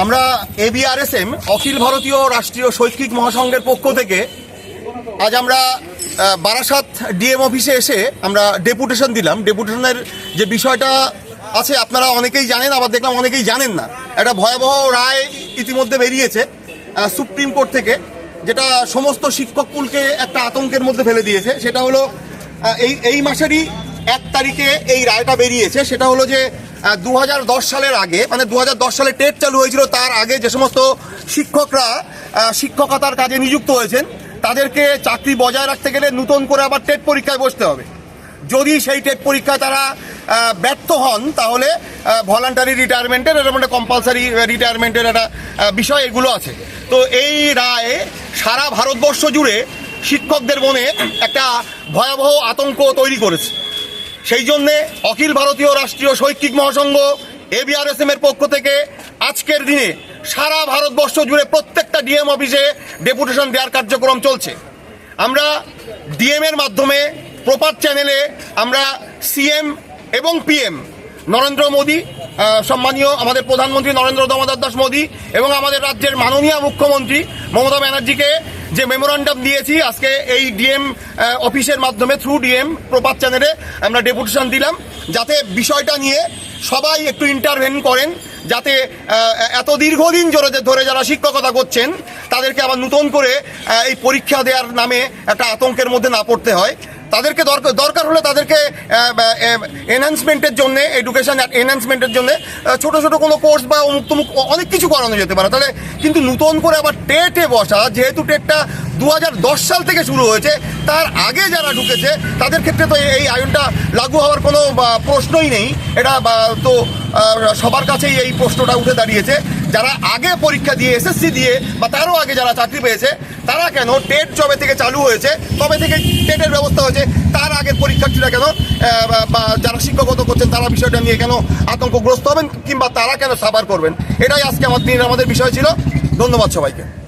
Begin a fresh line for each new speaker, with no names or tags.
আমরা এবিআরএসএম অখিল ভারতীয় রাষ্ট্রীয় শৈক্ষিক মহাসংঘের পক্ষ থেকে আজ আমরা বারাসাত ডিএম অফিসে এসে আমরা ডেপুটেশন দিলাম। ডেপুটেশনের যে বিষয়টা আছে, আপনারা অনেকেই জানেন, আবার দেখলাম অনেকেই জানেন না। একটা ভয়াবহ রায় ইতিমধ্যে বেরিয়েছে সুপ্রিম কোর্ট থেকে, যেটা সমস্ত শিক্ষককুলকে একটা আতঙ্কের মধ্যে ফেলে দিয়েছে। সেটা হলো এই এই মাসেরই এক তারিখে এই রায়টা বেরিয়েছে, সেটা হলো যে দু হাজার দশ সালের আগে মানে দু হাজার দশ সালে টেট চালু হয়েছিল, তার আগে যে সমস্ত শিক্ষকরা শিক্ষকতার কাজে নিযুক্ত হয়েছেন, তাদেরকে চাকরি বজায় রাখতে গেলে নতুন করে আবার টেট পরীক্ষায় বসতে হবে। যদি সেই টেট পরীক্ষায় তারা ব্যর্থ হন, তাহলে ভলান্টারি রিটায়ারমেন্টের এরকম একটা কম্পালসারি রিটায়ারমেন্টের একটা বিষয় এগুলো আছে। তো এই রায় সারা ভারতবর্ষ জুড়ে শিক্ষকদের মনে একটা ভয়াবহ আতঙ্ক তৈরি করেছে। সেই জন্যে অখিল ভারতীয় রাষ্ট্রীয় শৈক্ষিক মহাসংঘ এবিআরএসএম এর পক্ষ থেকে আজকের দিনে সারা ভারতবর্ষ জুড়ে প্রত্যেকটা ডিএম অফিসে ডেপুটেশন দেওয়ার কার্যক্রম চলছে। আমরা ডিএম এর মাধ্যমে প্রপার চ্যানেলে আমরা সিএম এবং পিএম নরেন্দ্র মোদী সম্মানীয় আমাদের প্রধানমন্ত্রী নরেন্দ্র দামোদর দাস মোদী এবং আমাদের রাজ্যের মাননীয় মুখ্যমন্ত্রী মমতা ব্যানার্জিকে যে মেমোরান্ডাম দিয়েছি, আজকে এই ডিএম অফিসের মাধ্যমে থ্রু ডিএম প্রপাত চ্যানেলে আমরা ডেপুটেশন দিলাম, যাতে বিষয়টা নিয়ে সবাই একটু ইন্টারভেন করেন, যাতে এত দীর্ঘদিন ধরে ধরে যারা শিক্ষকতা করছেন, তাদেরকে আবার নতুন করে এই পরীক্ষা দেওয়ার নামে একটা আতঙ্কের মধ্যে না পড়তে হয়। তাদেরকে দরকার দরকার হলে তাদেরকে এনহান্সমেন্টের জন্য এডুকেশন এনহান্সমেন্টের জন্য ছোট ছোট কোনো কোর্স বা অমুক তমুক অনেক কিছু করানো যেতে পারে। তাহলে কিন্তু নতুন করে আবার টেটে বসা, যেহেতু টেটটা দু হাজার দশ সাল থেকে শুরু হয়েছে, তার আগে যারা ঢুকেছে, তাদের ক্ষেত্রে তো এই আইনটা লাগু হওয়ার কোনো প্রশ্নই নেই। এটা তো সবার কাছেই এই প্রশ্নটা উঠে দাঁড়িয়েছে। যারা আগে পরীক্ষা দিয়ে এসএসসি দিয়ে বা তারও আগে যারা চাকরি পেয়েছে, তারা কেন টেট যবে থেকে চালু হয়েছে তবে থেকে টেটের ব্যবস্থা হয়েছে, তার আগের পরীক্ষার্থীরা কেন বা- যারা শিক্ষকত করছেন, তারা বিষয়টা নিয়ে কেন আতঙ্কগ্রস্ত হবেন কিংবা তারা কেন সাবার করবেন? এটাই আজকে আমার দিনের, আমাদের বিষয় ছিল। ধন্যবাদ সবাইকে।